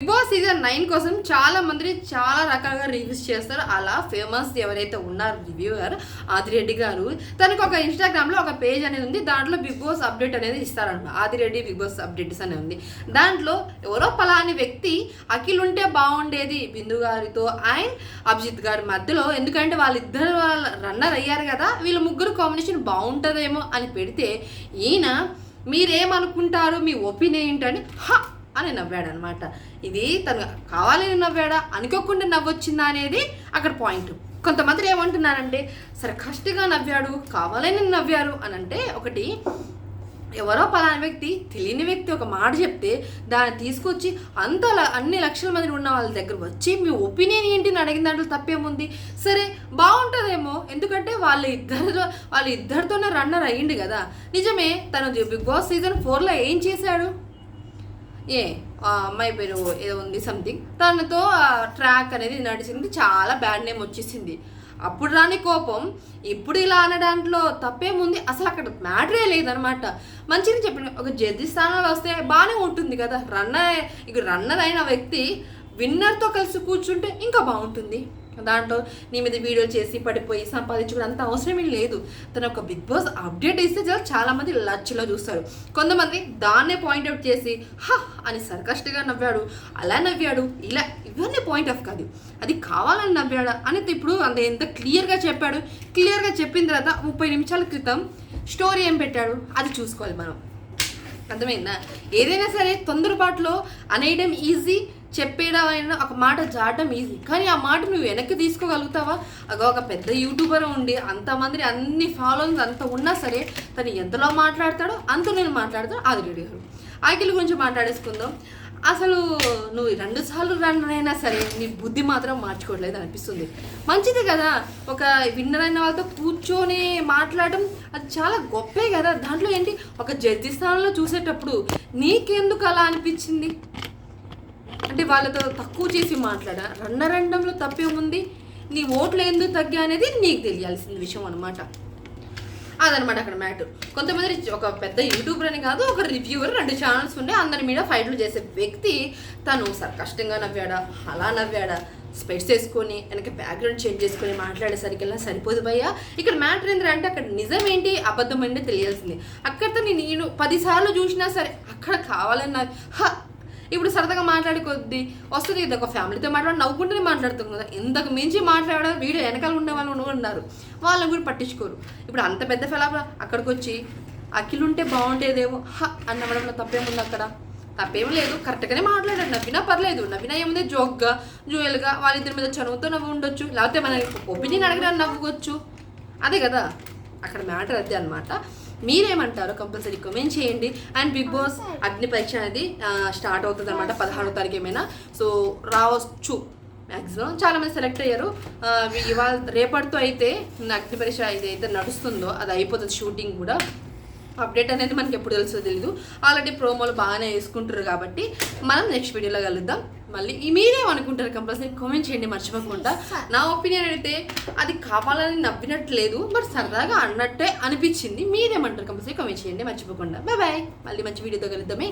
Big boss season nine కోసం చాలా మంది చాలా రకాలుగా రివ్యూస్ చేస్తారు. అలా ఫేమస్ ఎవరైతే ఉన్నారు రివ్యూవర్ ఆదిరెడ్డి గారు తనకు ఒక ఇన్స్టాగ్రామ్లో ఒక పేజ్ అనేది ఉంది. దాంట్లో బిగ్ బాస్ అప్డేట్ అనేది ఇస్తారనమాట ఆదిరెడ్డి బిగ్ బాస్ అప్డేట్స్ అనేది ఉంది. దాంట్లో ఎవరో పలాని వ్యక్తి అఖిల్ ఉంటే బాగుండేది బిందు గారితో అండ్ అభిజిత్ గారి మధ్యలో. ఎందుకంటే వాళ్ళిద్దరు రన్నర్ అయ్యారు కదా వీళ్ళ ముగ్గురు కాంబినేషన్ బాగుంటుందేమో అని పెడితే ఈయన మీరేమనుకుంటారు? మీ ఒపీనియన్ ఏంటని? హ! అని నవ్వాడు అనమాట ఇది తను కావాలని నవ్వాడా? అనుకోకుండా నవ్వొచ్చిందా అనేది అక్కడ పాయింట్. కొంతమంది ఏమంటున్నారంటే సర్కస్ట్గా నవ్వాడు కావాలని నవ్వారు అని అంటే ఒకటి ఎవరో పలానా వ్యక్తి తెలియని వ్యక్తి ఒక మాట చెప్తే దాన్ని తీసుకొచ్చి అంత ల- అన్ని లక్షల మంది ఉన్న వాళ్ళ దగ్గర వచ్చి మీ ఒపీనియన్ ఏంటి? అని అడిగిన దాంట్లో తప్పేముంది? సరే బాగుంటుందేమో. ఎందుకంటే వాళ్ళ ఇద్దరితో వాళ్ళ ఇద్దరితోనే రన్నర్ అయ్యిండు కదా. నిజమే తను బిగ్ బాస్ సీజన్ ఫోర్లో ఏం చేశాడు? ఏ ఆ అమ్మాయి పేరు ఏదో ఉంది సంథింగ్ తనతో ట్రాక్ అనేది నడిచింది. చాలా బ్యాడ్ నేమ్ వచ్చేసింది. అప్పుడు రాని కోపం ఇప్పుడు ఇలా అనే దాంట్లో తప్పేముంది అసలు అక్కడ మ్యాటరే లేదనమాట మంచిగా చెప్పిన ఒక జడ్జి స్థానంలో వస్తే బాగానే ఉంటుంది కదా. రన్నర్ ఇక రన్నర్ అయిన వ్యక్తి విన్నర్తో కలిసి కూర్చుంటే ఇంకా బాగుంటుంది. దాంట్లో నీ మీద వీడియోలు చేసి పడిపోయి సంపాదించుకోవడం అంత అవసరమే లేదు. తన ఒక బిగ్ బాస్ అప్డేట్ ఇస్తే చాలా చాలామంది లచ్చులో చూస్తారు. కొంతమంది దాన్నే పాయింట్అవుట్ చేసి హ! అని సర్కస్ట్గా నవ్వాడు. అలా నవ్వాడు. ఇలా ఇవన్నీ పాయింట్ ఆఫ్ కాదు. అది కావాలని నవ్వాడా అని ఇప్పుడు అంత ఎంత క్లియర్గా చెప్పాడు. క్లియర్గా చెప్పిన తర్వాత ముప్పై నిమిషాల క్రితం స్టోరీ ఏం పెట్టాడు? అది చూసుకోవాలి మనం. అర్థమైందా? ఏదైనా సరే తొందరపాటులో అనేయడం ఈజీ. చెప్పేయడం ఒక మాట జాడడం ఈజీ కానీ ఆ మాట నువ్వు వెనక్కి తీసుకోగలుగుతావా? అగో ఒక పెద్ద యూట్యూబర్ ఉండి అంతమంది అన్ని ఫాలోయింగ్స్ అంత ఉన్నా సరే తను ఎంతలో మాట్లాడతాడో అంత నేను మాట్లాడతాడు ఆదిరెడ్డి గారు. ఆకిలి గురించి మాట్లాడేసుకుందాం. అసలు నువ్వు రెండు సార్లు రన్ అయినా సరే నీ బుద్ధి మాత్రం మార్చుకోవట్లేదు అనిపిస్తుంది. మంచిది కదా ఒక విన్నర్ అయిన వాళ్ళతో కూర్చొని మాట్లాడడం. అది చాలా గొప్పే కదా. దాంట్లో ఏంటి? ఒక జడ్జి స్థానంలో చూసేటప్పుడు నీకెందుకు అలా అనిపించింది? అంటే వాళ్ళతో తక్కువ చేసి మాట్లాడా? రన్నరండంలో తప్పేముంది నీ ఓట్లు ఎందుకు తగ్గా అనేది నీకు తెలియాల్సిన విషయం అనమాట అదనమాట అక్కడ మ్యాటర్ కొంతమంది ఒక పెద్ద యూట్యూబర్ అని కాదు ఒక రివ్యూవర్ రెండు ఛానల్స్ ఉండే అందరి మీద ఫైట్లు చేసే వ్యక్తి తను సర్కష్టంగా నవ్వాడా? అలా నవ్వాడా? స్పెట్స్ వేసుకొని వెనక బ్యాక్గ్రౌండ్ చేంజ్ చేసుకొని మాట్లాడేసరికల్లా సరిపోదు భయ్యా. ఇక్కడ మ్యాటర్ ఏంటంటే అక్కడ నిజం ఏంటి అబద్ధం ఏంటి తెలియాల్సింది. అక్కడితో నేను నేను పదిసార్లు చూసినా సరే అక్కడ కావాలన్నా హ ఇప్పుడు సరదాగా మాట్లాడే కొద్దీ వస్తుంది ఇది ఒక ఫ్యామిలీతో మాట్లాడి నవ్వుకుంటూనే మాట్లాడుతుంది కదా. ఇంతకు మించి మాట్లాడడం వీడియో వెనకాల ఉండే వాళ్ళు ఉన్నారు. వాళ్ళని కూడా పట్టించుకోరు. ఇప్పుడు అంత పెద్ద ఫెలాప అక్కడికి వచ్చి అఖిల్ ఉంటే బాగుండేదేమో. హ! అన్నవడంలో తప్పేముంది అక్కడ? తప్పేం లేదు. కరెక్ట్గానే మాట్లాడాడు. నవ్వినా పర్లేదు. నవ్వినా ఏముంది? జోక్గా జోయల్గా వాళ్ళిద్దరి మీద చనువుతో నవ్వు ఉండొచ్చు. లేకపోతే మన ఒపీనియన్ అడగడానికి నవ్వుకోవచ్చు. అదే కదా. అక్కడ మ్యాటర్ అదే అనమాట మీరేమంటారు? కంపల్సరీ కమెంట్ చేయండి. And big boss Agni Pariksha అనేది స్టార్ట్ అవుతుంది అనమాట పదహారో తారీఖు ఏమైనా సో రావచ్చు. మ్యాక్సిమం చాలా మంది సెలెక్ట్ అయ్యారు ఇవాళ రేపటితో అయితే అగ్ని పరీక్ష ఏదైతే నడుస్తుందో అది అయిపోతుంది షూటింగ్ కూడా. అప్డేట్ అనేది మనకి ఎప్పుడు తెలుసో తెలీదు. ఆల్రెడీ ప్రోమోలు బాగానే వేసుకుంటారు కాబట్టి మనం నెక్స్ట్ వీడియోలో కలుద్దాం. మళ్ళీ ఈ మీరేమనుకుంటారు కంపల్సరీ కామెంట్ చేయండి మర్చిపోకుండా. నా ఒపీనియన్ అయితే అది కావాలని నవ్వినట్లేదు బట్ సరదాగా అన్నట్టే అనిపించింది. మీరేమంటారు కంపల్సరీ కామెంట్ చేయండి మర్చిపోకుండా. బాయ్ బాయ్ మళ్ళీ మంచి వీడియోతో కలుద్దామే.